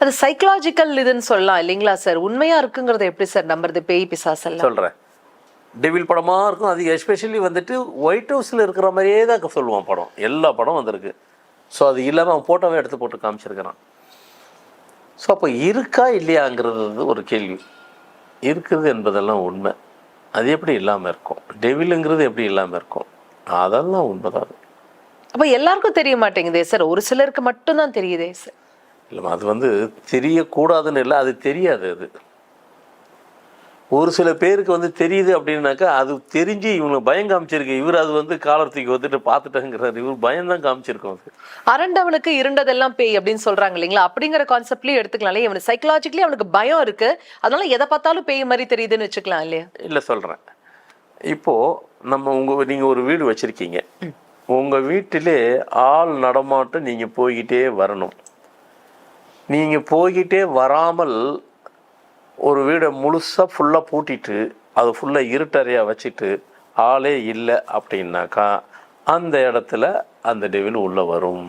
அது சைக்கலாஜிக்கல் இதுன்னு சொல்லலாம் இல்லைங்களா சார் உண்மையா இருக்குங்கிறத எப்படி சார் நம்புறது? பேய் பிசாசெல்லாம். சொல்கிறேன் டெவில் படமாக இருக்கும். அது எஸ்பெஷலி வந்துட்டு ஒயிட் ஹவுஸில் இருக்கிற மாதிரியே தான் சொல்லுவான் படம். எல்லா படம் வந்திருக்கு. ஸோ அது இல்லாமல் அவன் ஃபோட்டோவை எடுத்து போட்டு காமிச்சிருக்கிறான். ஸோ அப்போ இருக்கா இல்லையாங்கிறது ஒரு கேள்வி. இருக்குது என்பதெல்லாம் உண்மை. அது எப்படி இல்லாமல் இருக்கும்? டெவிலுங்கிறது எப்படி இல்லாமல் இருக்கும்? அதெல்லாம் உண்மைதான். அப்ப எல்லாருக்கும் தெரிய மாட்டேங்குதே சார் ஒரு சிலருக்கு மட்டும்தான் தெரியுதே சார் இல்லை அது வந்து தெரியக்கூடாதுன்னு இல்லை அது தெரியாது அது. ஒரு சில பேருக்கு வந்து தெரியுது அப்படின்னாக்கா அது தெரிஞ்சு இவங்க பயம் காமிச்சிருக்கு. இவர் அது வந்து காலத்துக்கு வந்துட்டு பார்த்துட்டேங்கிறாரு இவர் பயம் தான் காமிச்சிருக்கோம் அது. அரண்டவனுக்கு இருண்டதெல்லாம் பேய் அப்படின்னு சொல்றாங்க இல்லைங்களா? அப்படிங்கிற கான்செப்ட்லயே எடுத்துக்கலாம் இவனுக்கு சைக்கலாஜிக்கலி அவனுக்கு பயம் இருக்கு. அதனால எதை பார்த்தாலும் பேய் மாதிரி தெரியுதுன்னு வச்சுக்கலாம் இல்லையா? இல்லை சொல்கிறேன் இப்போது நம்ம உங்கள் நீங்கள் ஒரு வீடு வச்சுருக்கீங்க. உங்கள் வீட்டிலே ஆள் நடமாட்டம் நீங்கள் போய்கிட்டே வரணும். நீங்கள் போய்கிட்டே வராமல் ஒரு வீடை முழுசாக ஃபுல்லாக பூட்டிட்டு அது ஃபுல்லாக இருட்டறையாக வச்சுட்டு ஆளே இல்லை அப்படின்னாக்கா அந்த இடத்துல அந்த டெவில் உள்ளே வரும்.